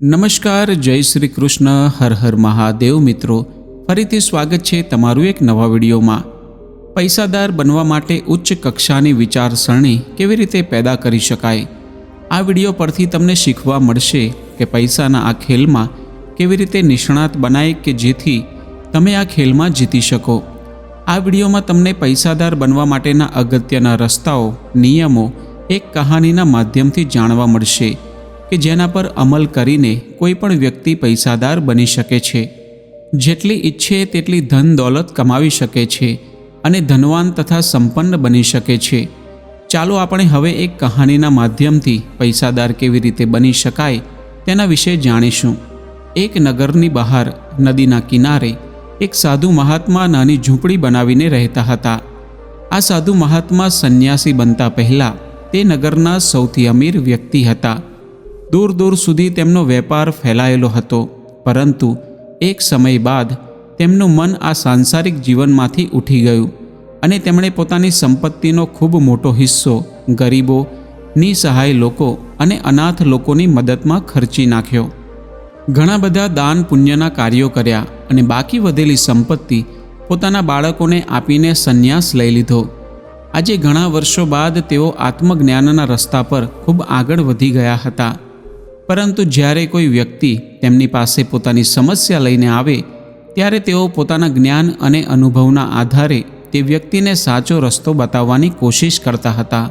નમસ્કાર, જય શ્રી કૃષ્ણ, હર હર મહાદેવ મિત્રો. ફરીથી સ્વાગત છે તમારું એક નવા વિડીયોમાં. પૈસાદાર બનવા માટે ઉચ્ચ કક્ષાની વિચારસરણી કેવી રીતે પેદા કરી શકાય? આ વીડિયો પરથી તમને શીખવા મળશે કે પૈસાના આ ખેલમાં કેવી રીતે નિષ્ણાત બનાય કે જેથી તમે આ ખેલમાં જીતી શકો. આ વિડીયોમાં તમને પૈસાદાર બનવા માટેના અગત્યના રસ્તાઓ, નિયમો, એક કહાનીના માધ્યમથી જાણવા મળશે. કે જેના પર અમલ કરીને કોઈ પણ વ્યક્તિ પૈસાદાર બની શકે છે. જેટલી ઈચ્છે તેટલી ધન દોલત કમાવી શકે છે અને ધનવાન તથા સંપન્ન બની શકે છે. ચાલો આપણે હવે એક કહાનીના માધ્યમથી પૈસાદાર કેવી રીતે બની શકાય તેના વિશે જાણીશું. એક નગરની બહાર, નદીના કિનારે, એક સાધુ મહાત્મા નાની ઝૂંપડી બનાવીને રહેતા હતા. આ સાધુ મહાત્મા સંન્યાસી બનતા પહેલાં તે નગરના સૌથી અમીર વ્યક્તિ હતા. દૂર દૂર સુધી તેમનો વેપાર ફેલાયેલો હતો. પરંતુ એક સમય બાદ તેમનું મન આ સાંસારિક જીવનમાંથી ઉઠી ગયું અને તેમણે પોતાની સંપત્તિનો ખૂબ મોટો હિસ્સો, ગરીબો, નિસહાય લોકો અને અનાથ લોકોની મદદમાં ખર્ચી નાખ્યો. ઘણા બધા દાન પુણ્યના કાર્યો કર્યા અને બાકી વધેલી સંપત્તિ પોતાના બાળકોને આપીને સંન્યાસ લઈ લીધો. આજે ઘણા વર્ષો બાદ તેઓ આત્મજ્ઞાનના રસ્તા પર ખૂબ આગળ વધી ગયા હતા. પરંતુ જ્યારે કોઈ વ્યક્તિ તેમની પાસે પોતાની સમસ્યા લઈને આવે, ત્યારે તેઓ પોતાના જ્ઞાન અને અનુભવના આધારે તે વ્યક્તિને સાચો રસ્તો બતાવવાની કોશિશ કરતા હતા.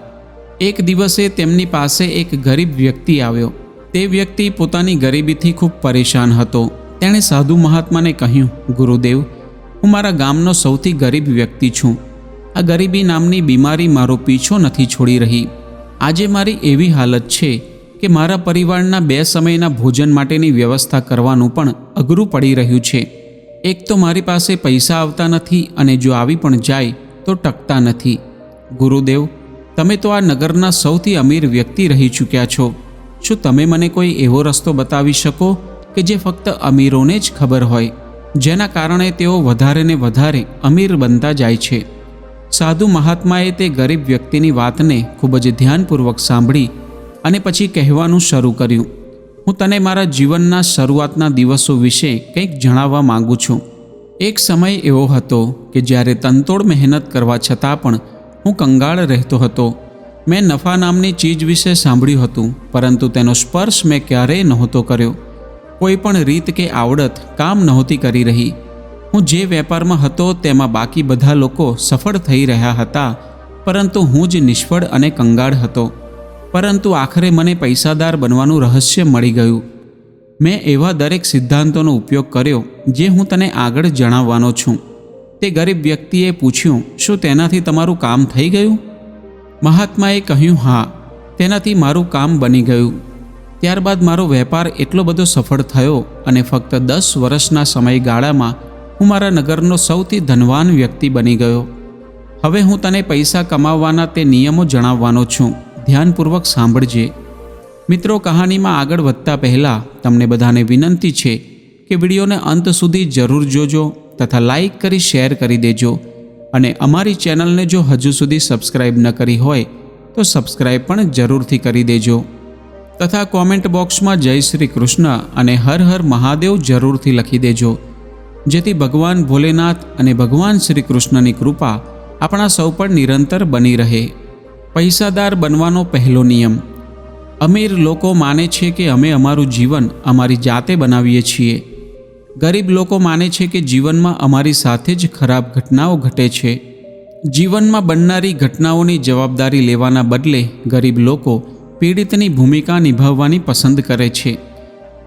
એક દિવસે તેમની પાસે એક ગરીબ વ્યક્તિ આવ્યો. તે વ્યક્તિ પોતાની ગરીબીથી ખૂબ પરેશાન હતો. તેણે સાધુ મહાત્માને કહ્યું, ગુરુદેવ, હું મારા ગામનો સૌથી ગરીબ વ્યક્તિ છું. આ ગરીબી નામની બીમારી મારો પીછો નથી છોડી રહી. આજે મારી એવી હાલત છે કે મારા પરિવારના બે સમયના ભોજન માટેની વ્યવસ્થા કરવાનું પણ અઘરું પડી રહ્યું છે. એક તો મારી પાસે પૈસા આવતા નથી અને જો આવી પણ જાય તો ટકતા નથી. ગુરુદેવ, તમે તો આ નગરના સૌથી અમીર વ્યક્તિ રહી ચૂક્યા છો. શું તમે મને કોઈ એવો રસ્તો બતાવી શકો કે જે ફક્ત અમીરોને જ ખબર હોય, જેના કારણે તેઓ વધારે ને વધારે અમીર બનતા જાય છે? સાધુ મહાત્માએ તે ગરીબ વ્યક્તિની વાતને ખૂબ જ ધ્યાનપૂર્વક સાંભળી અને પછી કહેવાનું શરૂ કર્યું. હું તને મારા જીવનના શરૂઆતના દિવસો વિશે કંઈક જણાવવા માંગુ છું. એક સમય એવો હતો કે જ્યારે તનતોડ મહેનત કરવા છતાં પણ હું કંગાળ રહેતો હતો. મેં નફા નામની ચીજ વિશે સાંભળ્યું હતું, પરંતુ તેનો સ્પર્શ મેં ક્યારેય નહોતો કર્યો. કોઈ પણ રીત કે આવડત કામ નહોતી કરી રહી. હું જે વેપારમાં હતો તેમાં બાકી બધા લોકો સફળ થઈ રહ્યા હતા, પરંતુ હું જ નિષ્ફળ અને કંગાળ હતો. પરંતુ આખરે મને પૈસાદાર બનવાનું રહસ્ય મળી ગયું. મેં એવા દરેક સિદ્ધાંતોનો ઉપયોગ કર્યો, જે હું તને આગળ જણાવવાનો છું. તે ગરીબ વ્યક્તિએ પૂછ્યું, શું તેનાથી તમારું કામ થઈ ગયું? મહાત્માએ કહ્યું, હા, તેનાથી મારું કામ બની ગયું. ત્યારબાદ મારો વેપાર એટલો બધો સફળ થયો અને ફક્ત દસ વર્ષના સમયગાળામાં હું મારા નગરનો સૌથી ધનવાન વ્યક્તિ બની ગયો. હવે હું તને પૈસા કમાવવાના તે નિયમો જણાવવાનો છું. ધ્યાનપૂર્વક સાંભળજે. મિત્રો, કહાનીમાં આગળ વધતા પહેલાં તમને બધાને વિનંતી છે કે વિડીયોને અંત સુધી જરૂર જોજો તથા લાઈક કરી શેર કરી દેજો અને અમારી ચેનલને જો હજુ સુધી સબસ્ક્રાઇબ ન કરી હોય તો સબસ્ક્રાઇબ પણ જરૂરથી કરી દેજો. તથા કોમેન્ટ બોક્સમાં જય શ્રી કૃષ્ણ અને હર હર મહાદેવ જરૂરથી લખી દેજો. જેથી ભગવાન ભોલેનાથ અને ભગવાન શ્રી કૃષ્ણની કૃપા આપણા સૌ પર નિરંતર બની રહે. પૈસાદાર બનવાનો પહેલો નિયમ. અમીર લોકો માને છે કે અમે અમારું જીવન અમારી જાતે બનાવીએ છીએ. ગરીબ લોકો માને છે કે જીવનમાં અમારી સાથે જ ખરાબ ઘટનાઓ ઘટે છે. જીવનમાં બનનારી ઘટનાઓની જવાબદારી લેવાના બદલે ગરીબ લોકો પીડિતની ભૂમિકા નિભાવવાની પસંદ કરે છે.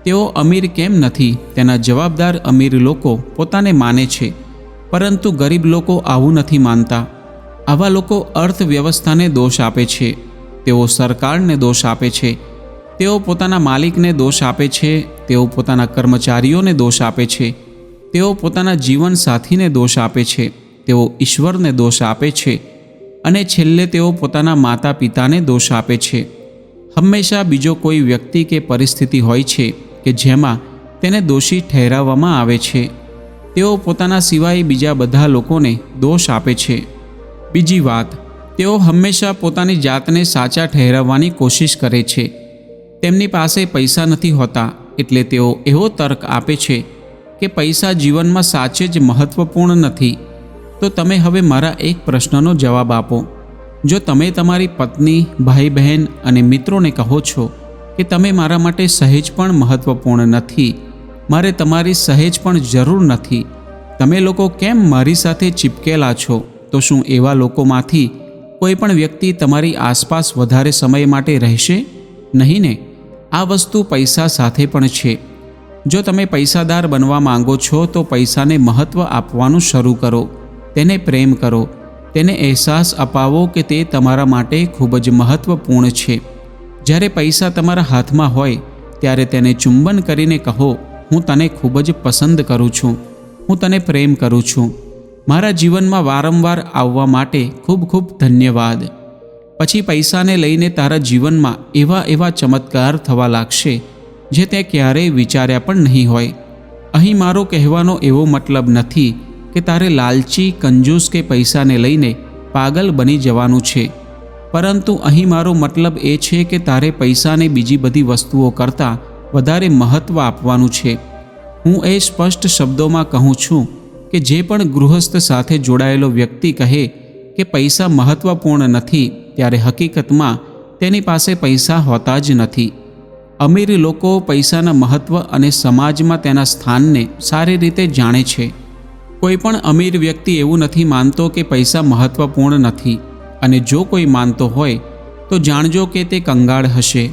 તેઓ અમીર કેમ નથી તેના જવાબદાર અમીર લોકો પોતાને માને છે. પરંતુ ગરીબ લોકો આવું નથી માનતા. આવા લોકો અર્થવ્યવસ્થાને દોષ આપે છે. તેઓ સરકારને દોષ આપે છે. તેઓ પોતાના માલિકને દોષ આપે છે. તેઓ પોતાના કર્મચારીઓને દોષ આપે છે. તેઓ પોતાના જીવન સાથીને દોષ આપે છે. તેઓ ઈશ્વરને દોષ આપે છે. અને છેલ્લે તેઓ પોતાના માતા પિતાને દોષ આપે છે. હંમેશા બીજો કોઈ વ્યક્તિ કે પરિસ્થિતિ હોય છે કે જેમાં તેને દોષી ઠહેરાવવામાં આવે છે. તેઓ પોતાના સિવાય બીજા બધા લોકોને દોષ આપે છે. બીજી વાત, તેઓ હંમેશા પોતાની જાતને સાચા ઠહેરાવવાની કોશિશ કરે છે. તેમની પાસે પૈસા નથી હોતા, એટલે તેઓ એવો તર્ક આપે છે કે પૈસા જીવનમાં સાચે જ મહત્વપૂર્ણ નથી. તો તમે હવે મારા એક પ્રશ્નનો જવાબ આપો. જો તમે તમારી પત્ની ભાઈ બહેન અને મિત્રોને કહો છો કે તમે મારા માટે સહેજ પણ મહત્વપૂર્ણ નથી, મારે તમારી સહેજ પણ જરૂર નથી, તમે લોકો કેમ મારી સાથે ચીપકેલા છો? તો શું એવા લોકોમાંથી કોઈ પણ વ્યક્તિ તમારી આસપાસ વધારે સમય માટે રહેશે? નહીં ને. આ વસ્તુ પૈસા સાથે પણ છે. જો તમે પૈસાદાર બનવા માંગો છો, તો પૈસાને મહત્ત્વ આપવાનું શરૂ કરો. તેને પ્રેમ કરો. તેને અહેસાસ અપાવો કે તે તમારા માટે ખૂબ જ મહત્ત્વપૂર્ણ છે. જ્યારે પૈસા તમારા હાથમાં હોય, ત્યારે તેને ચુંબન કરીને કહો, હું તને ખૂબ જ પસંદ કરું છું. હું તને પ્રેમ કરું છું. મારા જીવનમાં વારંવાર આવવા માટે ખૂબ ખૂબ ધન્યવાદ. પછી પૈસાને લઈને તારા જીવનમાં એવા એવા ચમત્કાર થવા લાગશે, જે તે ક્યારેય વિચાર્યા પણ નહીં હોય. અહીં મારો કહેવાનો એવો મતલબ નથી કે તારે લાલચી, કંજૂસ કે પૈસાને લઈને પાગલ બની જવાનું છે. પરંતુ અહીં મારો મતલબ એ છે કે તારે પૈસાને બીજી બધી વસ્તુઓ કરતાં વધારે મહત્ત્વ આપવાનું છે. હું એ સ્પષ્ટ શબ્દોમાં કહું છું કે જે પણ ગૃહસ્થ સાથે જોડાયેલો વ્યક્તિ કહે કે પૈસા મહત્ત્વપૂર્ણ નથી, ત્યારે હકીકતમાં તેની પાસે પૈસા હોતા જ નથી. અમીર લોકો પૈસાના મહત્ત્વ અને સમાજમાં તેના સ્થાનને સારી રીતે જાણે છે. કોઈ પણ અમીર વ્યક્તિ એવું નથી માનતો કે પૈસા મહત્ત્વપૂર્ણ નથી, અને જો કોઈ માનતો હોય, તો જાણજો કે તે કંગાળ હશે.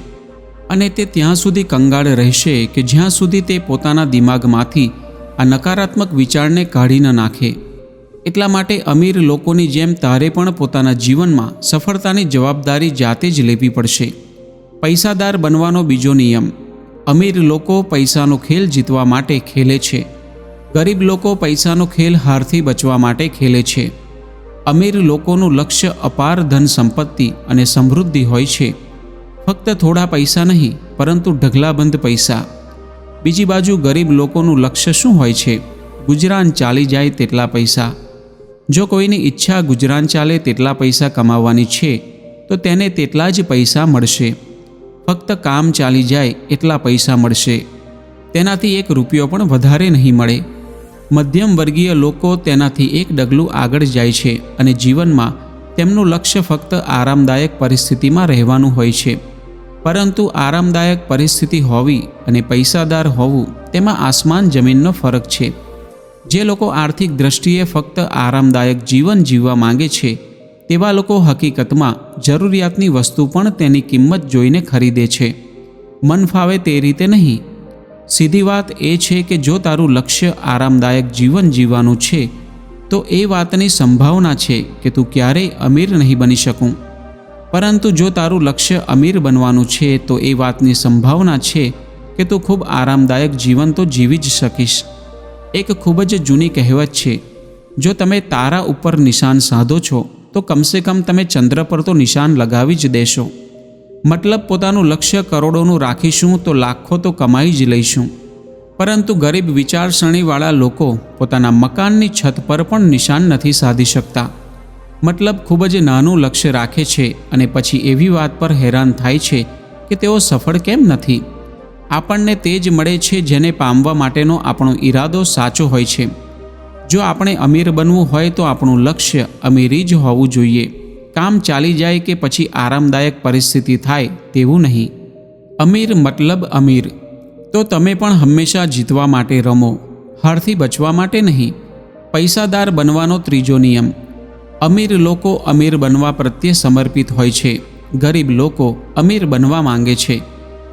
અને તે ત્યાં સુધી કંગાળ રહેશે કે જ્યાં સુધી તે પોતાના દિમાગમાંથી આ નકારાત્મક વિચારને કાઢી ન નાખે. એટલા માટે અમીર લોકોની જેમ તારે પણ પોતાના જીવનમાં સફળતાની જવાબદારી જાતે જ લેવી પડશે. પૈસાદાર બનવાનો બીજો નિયમ. અમીર લોકો પૈસાનો ખેલ જીતવા માટે ખેલે છે. ગરીબ લોકો પૈસાનો ખેલ હારથી બચવા માટે ખેલે છે. અમીર લોકોનું લક્ષ્ય અપાર ધન સંપત્તિ અને સમૃદ્ધિ હોય છે. ફક્ત થોડા પૈસા નહીં, પરંતુ ઢગલાબંધ પૈસા. બીજી બાજુ ગરીબ લોકોનું લક્ષ્ય શું હોય છે? ગુજરાન ચાલી જાય તેટલા પૈસા. જો કોઈની ઈચ્છા ગુજરાન ચાલે તેટલા પૈસા કમાવવાની છે, તો તેને તેટલા જ પૈસા મળશે. ફક્ત કામ ચાલી જાય એટલા પૈસા મળશે. તેનાથી એક રૂપિયો પણ વધારે નહીં મળે. મધ્યમ વર્ગીય લોકો તેનાથી એક ડગલું આગળ જાય છે અને જીવનમાં તેમનું લક્ષ્ય ફક્ત આરામદાયક પરિસ્થિતિમાં રહેવાનું હોય છે. પરંતુ આરામદાયક પરિસ્થિતિ હોવી અને પૈસાદાર હોવું તેમાં આસમાન જમીનનો ફરક છે. જે લોકો આર્થિક દ્રષ્ટિએ ફક્ત આરામદાયક જીવન જીવવા માંગે છે, તેવા લોકો હકીકતમાં જરૂરિયાતની વસ્તુ પણ તેની કિંમત જોઈને ખરીદે છે. મન ફાવે તે રીતે નહીં. સીધી વાત એ છે કે જો તારું લક્ષ્ય આરામદાયક જીવન જીવવાનું છે, તો એ વાતની સંભાવના છે કે તું ક્યારેય અમીર નહીં બની શકું. પરંતુ જો તારું લક્ષ્ય અમીર બનવાનું છે, તો એ વાતની સંભાવના છે કે તું ખૂબ આરામદાયક જીવન તો જીવી જ શકીશ. એક ખૂબ જ જૂની કહેવત છે, જો તમે તારા ઉપર નિશાન સાધો છો, તો કમસે કમ તમે ચંદ્ર પર તો નિશાન લગાવી જ દેશો. મતલબ પોતાનું લક્ષ્ય કરોડોનું રાખીશું, તો લાખો તો કમાઈ જ લઈશું. પરંતુ ગરીબ વિચારસરણીવાળા લોકો પોતાના મકાનની છત પર પણ નિશાન નથી સાધી શકતા. મતલબ ખૂબ જ નાનું લક્ષ્ય રાખે છે અને પછી એવી વાત પર હેરાન થાય છે કે તેઓ સફળ કેમ નથી. આપણને તે જ મળે છે જેને પામવા માટેનો આપણો ઈરાદો સાચો હોય છે. જો આપણે અમીર બનવું હોય તો આપણું લક્ષ્ય અમીરી જ હોવું જોઈએ. કામ ચાલી જાય કે પછી આરામદાયક પરિસ્થિતિ થાય તેવું નહીં. અમીર મતલબ અમીર. તો તમે પણ હંમેશા જીતવા માટે રમો, હારથી બચવા માટે નહીં. પૈસાદાર બનવાનો ત્રીજો નિયમ. અમીર લોકો અમીર બનવા પ્રત્યે સમર્પિત હોય છે. ગરીબ લોકો અમીર બનવા માંગે છે.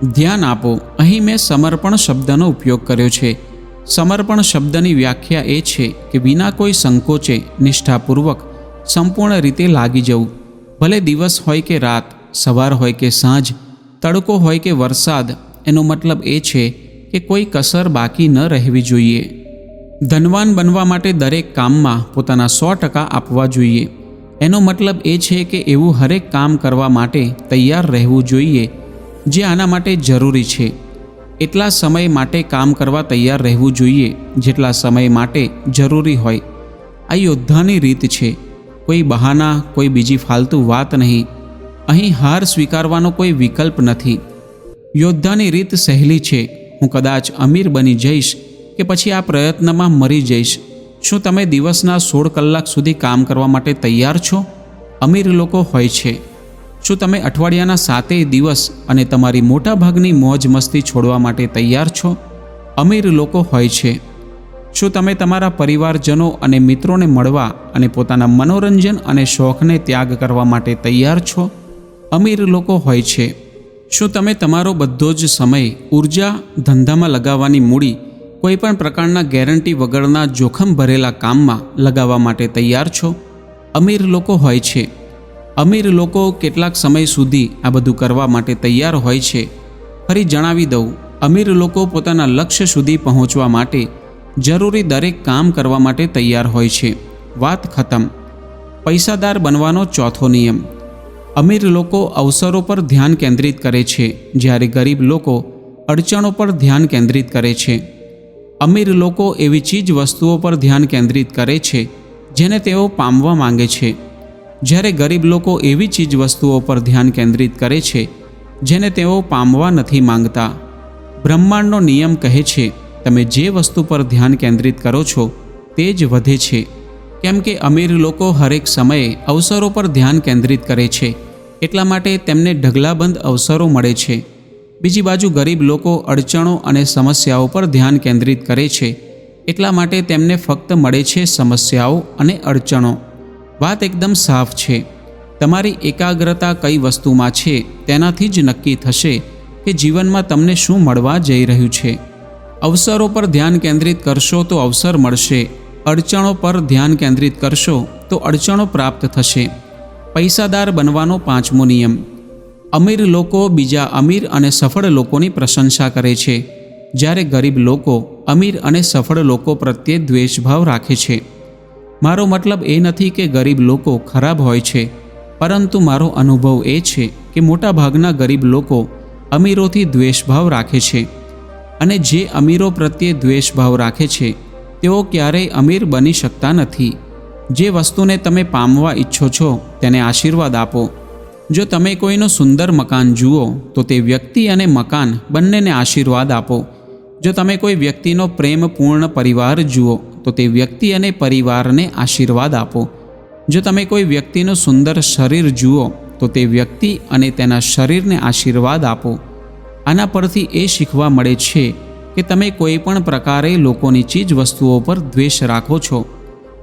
ધ્યાન આપો, અહીં મેં સમર્પણ શબ્દનો ઉપયોગ કર્યો છે. સમર્પણ શબ્દની વ્યાખ્યા એ છે કે વિના કોઈ સંકોચે નિષ્ઠાપૂર્વક સંપૂર્ણ રીતે લાગી જવું. ભલે દિવસ હોય કે રાત, સવાર હોય કે સાંજ, તડકો હોય કે વરસાદ, એનો મતલબ એ છે કે કોઈ કસર બાકી ન રહેવી જોઈએ. ધનવાન બનવા માટે દરેક કામમાં પોતાના સો ટકા આપવા જોઈએ. એનો મતલબ એ છે કે એવું હરેક કામ કરવા માટે તૈયાર રહેવું જોઈએ, જે આના માટે જરૂરી છે. એટલા સમય માટે કામ કરવા તૈયાર રહેવું જોઈએ, જેટલા સમય માટે જરૂરી હોય. આ યોદ્ધાની રીત છે. કોઈ બહાના, કોઈ બીજી ફાલતુ વાત નહીં. અહીં હાર સ્વીકારવાનો કોઈ વિકલ્પ નથી. યોદ્ધાની રીત સહેલી છે. હું કદાચ અમીર બની જઈશ કે પછી આ પ્રયત્નમાં મરી જઈશ. શું તમે દિવસના સોળ કલાક સુધી કામ કરવા માટે તૈયાર છો? અમીર લોકો હોય છે. શું તમે અઠવાડિયાના સાતેય દિવસ અને તમારી મોટાભાગની મોજ મસ્તી છોડવા માટે તૈયાર છો? અમીર લોકો હોય છે. શું તમે તમારા પરિવારજનો અને મિત્રોને મળવા અને પોતાના મનોરંજન અને શોખને ત્યાગ કરવા માટે તૈયાર છો? અમીર લોકો હોય છે. શું તમે તમારો બધો જ સમય ઊર્જા ધંધામાં લગાવવાની મૂડી કોઈપણ પ્રકારના ગેરંટી વગરના જોખમ ભરેલા કામમાં લગાવવા માટે તૈયાર છો? અમીર લોકો હોય છે. અમીર લોકો કેટલાક સમય સુધી આ બધું કરવા માટે તૈયાર હોય છે. ફરી જણાવી દઉં, અમીર લોકો પોતાના લક્ષ્ય સુધી પહોંચવા માટે જરૂરી દરેક કામ કરવા માટે તૈયાર હોય છે. વાત ખતમ. પૈસાદાર બનવાનો ચોથો નિયમ. અમીર લોકો અવસરો પર ધ્યાન કેન્દ્રિત કરે છે, જ્યારે ગરીબ લોકો અડચણો પર ધ્યાન કેન્દ્રિત કરે છે. અમીર લોકો એવી ચીજ વસ્તુઓ પર ધ્યાન કેન્દ્રિત કરે છે, જેને તેઓ પામવા માંગે છે. જ્યારે ગરીબ લોકો એવી ચીજ વસ્તુઓ પર ધ્યાન કેન્દ્રિત કરે છે, જેને તેઓ પામવા નથી માંગતા. બ્રહ્માંડનો નિયમ કહે છે, તમે જે વસ્તુ પર ધ્યાન કેન્દ્રિત કરો છો, તે જ વધે છે. કેમ કે અમીર લોકો હરેક સમયે અવસરો પર ધ્યાન કેન્દ્રિત કરે છે, એટલા માટે તેમને ઢગલાબંધ અવસરો મળે છે. બીજી બાજુ ગરીબ લોકો અડચણો અને સમસ્યાઓ પર ધ્યાન કેન્દ્રિત કરે છે. એટલા માટે તેમને ફક્ત મળે છે સમસ્યાઓ અને અડચણો. વાત એકદમ સાફ છે. તમારી એકાગ્રતા કઈ વસ્તુમાં છે તેનાથી જ નક્કી થશે કે જીવનમાં તમને શું મળવા જઈ રહ્યું છે. અવસરો પર ધ્યાન કેન્દ્રિત કરશો તો અવસર મળશે. અડચણો પર ધ્યાન કેન્દ્રિત કરશો તો અડચણો પ્રાપ્ત થશે. પૈસાદાર બનવાનો પાંચમો નિયમ. અમીર લોકો બીજા અમીર અને સફળ લોકોની પ્રશંસા કરે છે. જ્યારે ગરીબ લોકો અમીર અને સફળ લોકો પ્રત્યે દ્વેષભાવ રાખે છે. મારો મતલબ એ નથી કે ગરીબ લોકો ખરાબ હોય છે. પરંતુ મારો અનુભવ એ છે કે મોટાભાગના ગરીબ લોકો અમીરોથી દ્વેષભાવ રાખે છે. અને જે અમીરો પ્રત્યે દ્વેષભાવ રાખે છે, તેઓ ક્યારેય અમીર બની શકતા નથી. જે વસ્તુને તમે પામવા ઈચ્છો છો, તેને આશીર્વાદ આપો. જો તમે કોઈનું સુંદર મકાન જુઓ, તો તે વ્યક્તિ અને મકાન બંનેને આશીર્વાદ આપો. જો તમે કોઈ વ્યક્તિનો પ્રેમપૂર્ણ પરિવાર જુઓ, તો તે વ્યક્તિ અને પરિવારને આશીર્વાદ આપો. જો તમે કોઈ વ્યક્તિનું સુંદર શરીર જુઓ, તો તે વ્યક્તિ અને તેના શરીરને આશીર્વાદ આપો. આના પરથી એ શીખવા મળે છે કે તમે કોઈ પણ પ્રકારે લોકોની ચીજ વસ્તુઓ પર દ્વેષ રાખો છો,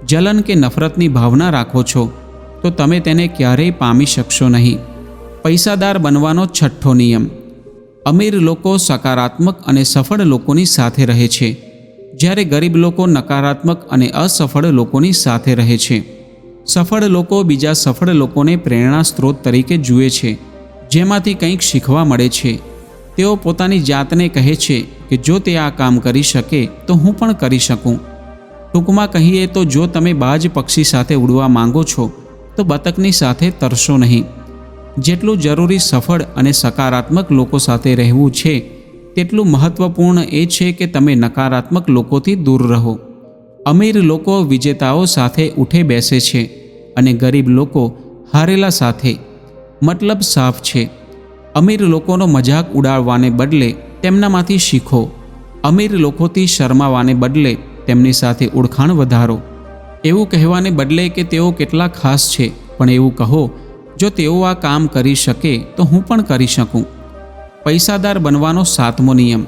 જલન કે નફરતની ભાવના રાખો છો. તો તમે તેને ક્યારેય પામી શકશો નહીં. પૈસાદાર બનવાનો છઠ્ઠો નિયમ. અમીર લોકો સકારાત્મક અને સફળ લોકોની સાથે રહે છે. જ્યારે ગરીબ લોકો નકારાત્મક અને અસફળ લોકોની સાથે રહે છે. સફળ લોકો બીજા સફળ લોકોને પ્રેરણા સ્ત્રોત તરીકે જુએ છે. જેમાંથી કંઈક શીખવા મળે છે. તેઓ પોતાની જાતને કહે છે કે જો તે આ કામ કરી શકે, તો હું પણ કરી શકું. ટૂંકમાં કહીએ તો જો તમે બાજ પક્ષી સાથે ઉડવા માંગો છો તો બતકની સાથે તરશો નહીં. જેટલું જરૂરી સફળ અને સકારાત્મક લોકો સાથે રહેવું છે, તેટલું મહત્ત્વપૂર્ણ એ છે કે તમે નકારાત્મક લોકોથી દૂર રહો. અમીર લોકો વિજેતાઓ સાથે ઉઠે બેસે છે અને ગરીબ લોકો હારેલા સાથે. મતલબ સાફ છે. અમીર લોકોનો મજાક ઉડાડવાને બદલે તેમનામાંથી શીખો. અમીર લોકોથી શરમાવાને બદલે તેમની સાથે ઓળખાણ વધારો. એવું કહેવાને બદલે કે તેઓ કેટલા ખાસ છે, પણ એવું કહો, જો તેઓ આ કામ કરી શકે તો હું પણ કરી શકું. પૈસાદાર બનવાનો સાતમો નિયમ.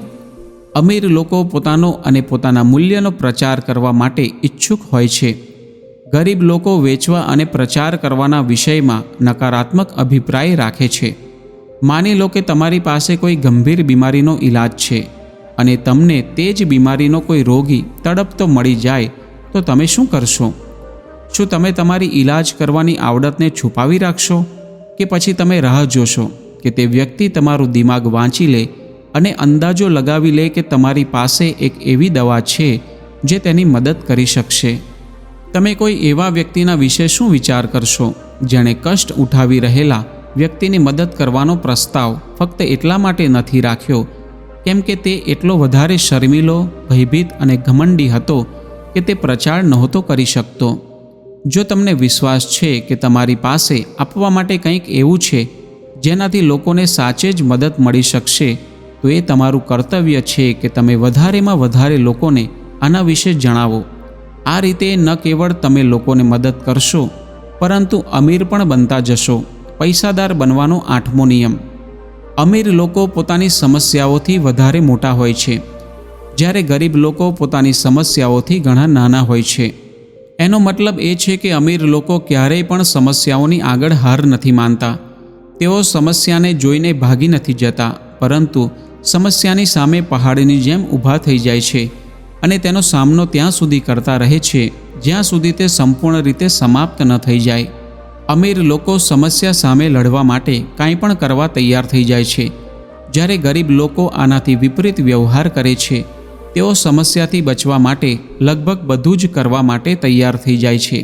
અમીર લોકો પોતાનો અને પોતાના મૂલ્યનો પ્રચાર કરવા માટે ઈચ્છુક હોય છે. ગરીબ લોકો વેચવા અને પ્રચાર કરવાના વિષયમાં નકારાત્મક અભિપ્રાય રાખે છે. માની લો કે તમારી પાસે કોઈ ગંભીર બીમારીનો ઈલાજ છે અને તમને તે જ બીમારીનો કોઈ રોગી તડપતો મળી જાય તો તમે શું કરશો? શું તમે તમારી ઈલાજ કરવાની આવડતને છુપાવી રાખશો? કે પછી તમે રાહ જોશો કે તે વ્યક્તિ તમારું દિમાગ વાંચી લે અને અંદાજો લગાવી લે કે તમારી પાસે એક એવી દવા છે જે તેની મદદ કરી શકશે? તમે કોઈ એવા વ્યક્તિના વિશે શું વિચાર કરશો જેણે કષ્ટ ઉઠાવી રહેલા વ્યક્તિની મદદ કરવાનો પ્રસ્તાવ ફક્ત એટલા માટે નથી રાખ્યો? કેમ કે તે એટલો વધારે શર્મિલો, ભયભીત અને ઘમંડી હતો કે તે પ્રચાર નહોતો કરી શકતો. જો તમને વિશ્વાસ છે કે તમારી પાસે આપવા માટે કંઈક એવું છે, જેનાથી લોકોને સાચે જ મદદ મળી શકશે, તો એ તમારું કર્તવ્ય છે કે તમે વધારેમાં વધારે લોકોને આના વિશે જણાવો. આ રીતે ન કેવળ તમે લોકોને મદદ કરશો, પરંતુ અમીર પણ બનતા જશો. પૈસાદાર બનવાનો આઠમો નિયમ. અમીર લોકો પોતાની સમસ્યાઓથી વધારે મોટા હોય છે. જ્યારે ગરીબ લોકો પોતાની સમસ્યાઓથી ઘણા નાના હોય છે. એનો મતલબ એ છે કે અમીર લોકો ક્યારેય પણ સમસ્યાઓની આગળ હાર નથી માનતા. તેઓ સમસ્યાને જોઈને ભાગી નથી જતા, પરંતુ સમસ્યાની સામે પહાડની જેમ ઊભા થઈ જાય છે અને તેનો સામનો ત્યાં સુધી કરતા રહે છે, જ્યાં સુધી તે સંપૂર્ણ રીતે સમાપ્ત ન થઈ જાય. અમીર લોકો સમસ્યા સામે લડવા માટે કાંઈ પણ કરવા તૈયાર થઈ જાય છે. જ્યારે ગરીબ લોકો આનાથી વિપરીત વ્યવહાર કરે છે તેઓ સમસ્યાથી બચવા માટે લગભગ બધું જ કરવા માટે તૈયાર થઈ જાય છે.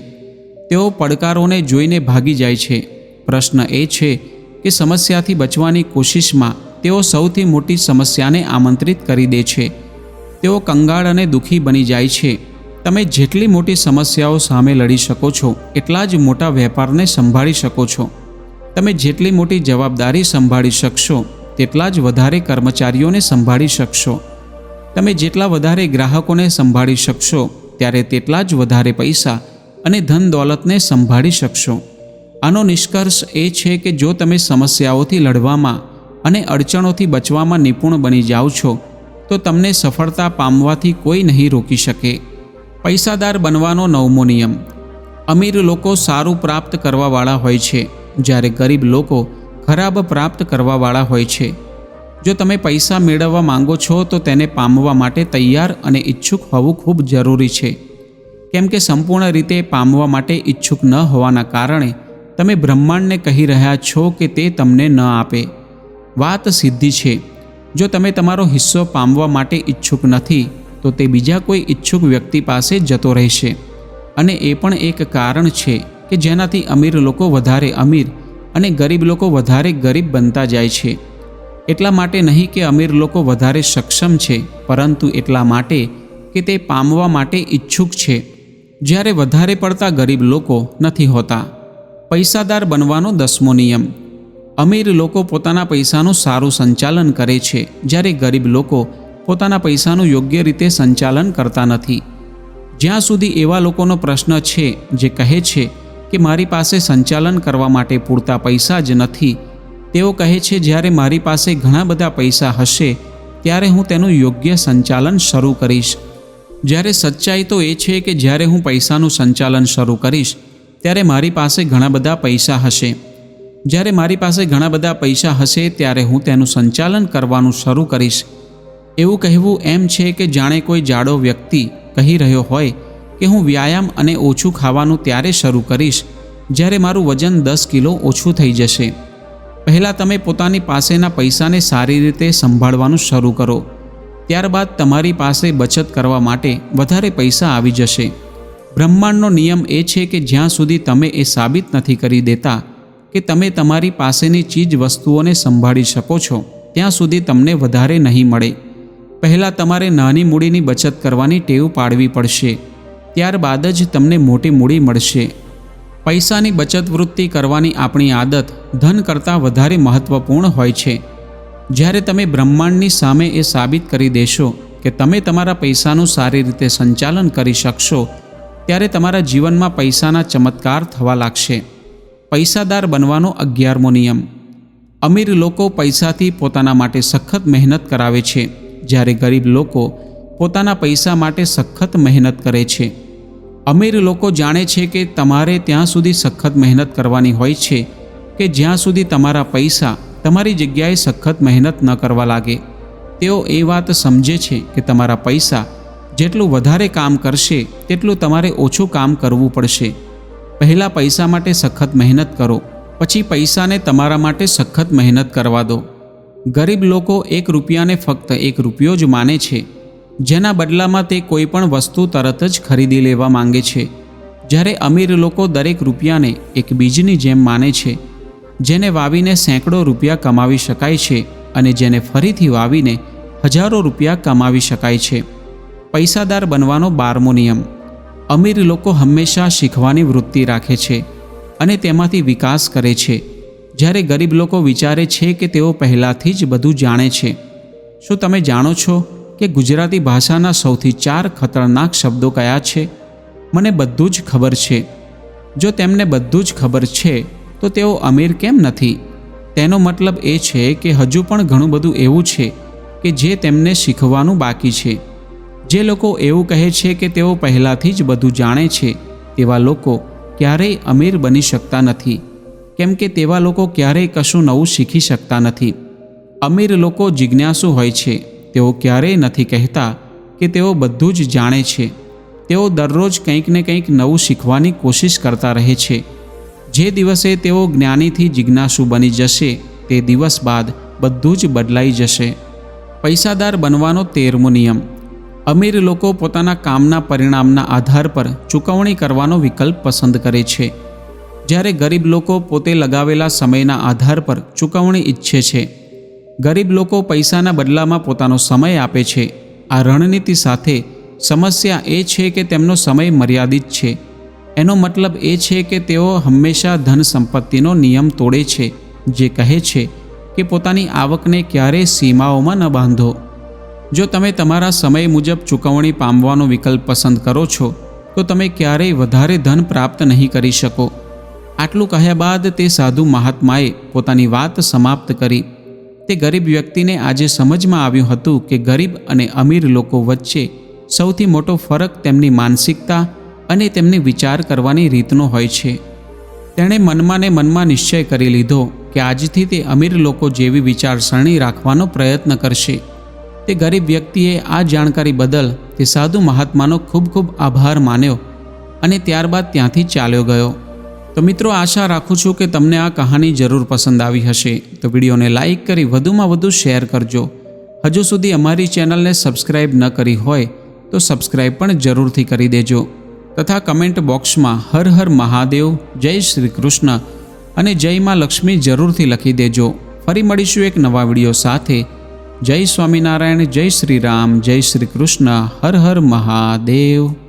તેઓ પડકારોને જોઈને ભાગી જાય છે. પ્રશ્ન એ છે કે સમસ્યાથી બચવાની કોશિશમાં તેઓ સૌથી મોટી સમસ્યાને આમંત્રિત કરી દે છે. તેઓ કંગાળ અને દુઃખી બની જાય છે. તમે જેટલી મોટી સમસ્યાઓ સામે લડી શકો છો, એટલા જ મોટા વેપારને સંભાળી શકો છો. તમે જેટલી મોટી જવાબદારી સંભાળી શકશો, તેટલા જ વધારે કર્મચારીઓને સંભાળી શકશો. તમે જેટલા વધારે ગ્રાહકોને સંભાળી શકશો, ત્યારે તેટલા જ વધારે પૈસા અને ધન દોલતને સંભાળી શકશો. આનો નિષ્કર્ષ એ છે કે જો તમે સમસ્યાઓથી લડવામાં અને અડચણોથી બચવામાં નિપુણ બની જાઓ છો, તો તમને સફળતા પામવાથી કોઈ નહીં રોકી શકે. પૈસાદાર બનવાનો નવમો નિયમ. અમીર લોકો સારું પ્રાપ્ત કરવાવાળા હોય છે, જ્યારે ગરીબ લોકો ખરાબ પ્રાપ્ત કરવાવાળા હોય છે. જો તમે પૈસા મેળવવા માંગો છો, તો તેને પામવા માટે તૈયાર અને ઈચ્છુક હોવું ખૂબ જરૂરી છે. કેમ કે સંપૂર્ણ રીતે પામવા માટે ઈચ્છુક ન હોવાના કારણે તમે બ્રહ્માંડને કહી રહ્યા છો કે તે તમને ન આપે. વાત સીધી છે. જો તમે તમારો હિસ્સો પામવા માટે ઈચ્છુક નથી, તો તે બીજા કોઈ ઈચ્છુક વ્યક્તિ પાસે જતો રહેશે. અને એ પણ એક કારણ છે કે જેનાથી અમીર લોકો વધારે અમીર અને ગરીબ લોકો વધારે ગરીબ બનતા જાય છે. એટલા માટે નહીં કે અમીર લોકો વધારે સક્ષમ છે, પરંતુ એટલા માટે કે તે પામવા માટે ઈચ્છુક છે. જ્યારે વધારે પડતા ગરીબ લોકો નથી હોતા. પૈસાદાર બનવાનો દસમો નિયમ. અમીર લોકો પોતાના પૈસાનું સારું સંચાલન કરે છે, જ્યારે ગરીબ લોકો પોતાના પૈસાનું યોગ્ય રીતે સંચાલન કરતા નથી. જ્યાં સુધી એવા લોકોનો પ્રશ્ન છે, જે કહે છે કે મારી પાસે સંચાલન કરવા માટે પૂરતા પૈસા જ નથી તેઓ કહે છે, જ્યારે મારી પાસે ઘણા બધા પૈસા હશે, ત્યારે હું તેનું યોગ્ય સંચાલન શરૂ કરીશ. જ્યારે સચ્ચાઈ તો એ છે કે જ્યારે હું પૈસાનું સંચાલન શરૂ કરીશ, ત્યારે મારી પાસે ઘણા બધા પૈસા હશે. જ્યારે મારી પાસે ઘણા બધા પૈસા હશે, ત્યારે હું તેનું સંચાલન કરવાનું શરૂ કરીશ. એવું કહેવું એમ છે કે જાણે કોઈ જાડો વ્યક્તિ કહી રહ્યો હોય કે હું વ્યાયામ અને ઓછું ખાવાનું ત્યારે શરૂ કરીશ, જ્યારે મારું વજન દસ કિલો ઓછું થઈ જશે. પહેલાં તમે પોતાની પાસેના પૈસાને સારી રીતે સંભાળવાનું શરૂ કરો. ત્યારબાદ તમારી પાસે બચત કરવા માટે વધારે પૈસા આવી જશે. બ્રહ્માંડનો નિયમ એ છે કે જ્યાં સુધી તમે એ સાબિત નથી કરી દેતા કે તમે તમારી પાસેની ચીજ વસ્તુઓને સંભાળી શકો છો, ત્યાં સુધી તમને વધારે નહીં મળે. પહેલાં તમારે નાની મૂડીની બચત કરવાની ટેવ પાડવી પડશે. ત્યારબાદ જ તમને મોટી મૂડી મળશે. પૈસાની બચત વૃત્તિ કરવાની આપણી આદત ધન કરતાં વધારે મહત્વપૂર્ણ હોય છે. જ્યારે તમે બ્રહ્માંડની સામે એ સાબિત કરી દેશો કે તમે તમારા પૈસાનું સારી રીતે સંચાલન કરી શકશો, ત્યારે તમારા જીવનમાં પૈસાના ચમત્કાર થવા લાગશે. પૈસાદાર બનવાનો અગિયારમો નિયમ. અમીર લોકો પૈસાથી પોતાના માટે સખત મહેનત કરાવે છે, જ્યારે ગરીબ લોકો પોતાના પૈસા માટે સખત મહેનત કરે છે. અમીર લોકો જાણે છે કે તમારે ત્યાં સુધી સખત મહેનત કરવાની હોય છે, કે જ્યાં સુધી તમારા પૈસા તમારી જગ્યાએ સખત મહેનત ન કરવા લાગે. તેઓ એ વાત સમજે છે કે તમારા પૈસા જેટલું વધારે કામ કરશે, તેટલું તમારે ઓછું કામ કરવું પડશે. પહેલાં પૈસા માટે સખત મહેનત કરો, પછી પૈસાને તમારા માટે સખત મહેનત કરવા દો. ગરીબ લોકો એક રૂપિયાને ફક્ત એક રૂપિયો જ માને છે. જેના બદલામાં તે કોઈ પણ વસ્તુ તરત જ ખરીદી લેવા માંગે છે. જ્યારે અમીર લોકો દરેક રૂપિયાને એક બીજની જેમ માને છે, જેને વાવીને સેંકડો રૂપિયા કમાવી શકાય છે અને જેને ફરીથી વાવીને હજારો રૂપિયા કમાવી શકાય છે. પૈસાદાર બનવાનો બારમો નિયમ. અમીર લોકો હંમેશા શીખવાની વૃત્તિ રાખે છે અને તેમાંથી વિકાસ કરે છે. જ્યારે ગરીબ લોકો વિચારે છે કે તેઓ પહેલાંથી જ બધું જાણે છે. શું તમે જાણો છો? કે ગુજરાતી ભાષાના સૌથી ચાર ખતરનાક શબ્દો કયા છે? મને બધું જ ખબર છે. જો તેમને બધું જ ખબર છે, તો તેઓ અમીર કેમ નથી? તેનો મતલબ એ છે કે હજુ પણ ઘણું બધું એવું છે કે જે તેમને શીખવાનું બાકી છે. જે લોકો એવું કહે છે કે તેઓ પહેલાંથી જ બધું જાણે છે, તેવા લોકો ક્યારેય અમીર બની શકતા નથી. કેમ કે તેવા લોકો ક્યારેય કશું નવું શીખી શકતા નથી. અમીર લોકો જિજ્ઞાસુ હોય છે. તેઓ ક્યારેય નથી કહેતા કે તેઓ બધું જ જાણે છે. તેઓ દરરોજ કંઈક ને કંઈક નવું શીખવાની કોશિશ કરતા રહે છે. જે દિવસે તેઓ જ્ઞાનીથી જિજ્ઞાસુ બની જશે, તે દિવસ બાદ બધું જ બદલાઈ જશે. પૈસાદાર બનવાનો તેરમો નિયમ. અમીર લોકો પોતાના કામના પરિણામના આધાર પર ચૂકવણી કરવાનો વિકલ્પ પસંદ કરે છે. જ્યારે ગરીબ લોકો પોતે લગાવેલા સમયના આધાર પર ચૂકવણી ઈચ્છે છે. ગરીબ લોકો પૈસાના બદલામાં પોતાનો સમય આપે છે. આ રણનીતિ સાથે સમસ્યા એ છે કે તેમનો સમય મર્યાદિત છે. એનો મતલબ એ છે કે તેઓ હંમેશા ધન સંપત્તિનો નિયમ તોડે છે, જે કહે છે કે પોતાની આવકને ક્યારેય સીમાઓમાં ન બાંધો. જો તમે તમારા સમય મુજબ ચૂકવણી પામવાનો વિકલ્પ પસંદ કરો છો, તો તમે ક્યારેય વધારે ધન પ્રાપ્ત નહીં કરી શકો. આટલું કહ્યા બાદ તે સાધુ મહાત્માએ પોતાની વાત સમાપ્ત કરી. તે ગરીબ વ્યક્તિને આજે સમજમાં આવ્યું હતું કે ગરીબ અને અમીર લોકો વચ્ચે સૌથી મોટો ફરક તેમની માનસિકતા અને તેમની વિચાર કરવાની રીતનો હોય છે. તેણે મનમાં ને મનમાં નિશ્ચય કરી લીધો કે આજથી તે અમીર લોકો જેવી વિચારસરણી રાખવાનો પ્રયત્ન કરશે. તે ગરીબ વ્યક્તિએ આ જાણકારી બદલ તે સાધુ મહાત્માનો ખૂબ ખૂબ આભાર માન્યો અને ત્યારબાદ ત્યાંથી ચાલ્યો ગયો. તો મિત્રો, આશા રાખું છું કે તમને આ કહાની જરૂર પસંદ આવી હશે. તો વિડીયોને લાઇક કરી વધુમાં વધુ શેર કરજો. હજુ સુધી અમારી ચેનલને સબસ્ક્રાઈબ ન કરી હોય, તો સબસ્ક્રાઇબ પણ જરૂરથી કરી દેજો. તથા કમેન્ટ બોક્સમાં હર હર મહાદેવ, જય શ્રી કૃષ્ણ અને જય માં લક્ષ્મી જરૂરથી લખી દેજો. ફરી મળીશું એક નવા વીડિયો સાથે. જય સ્વામિનારાયણ, જય શ્રી રામ, જય શ્રી કૃષ્ણ, હર હર મહાદેવ.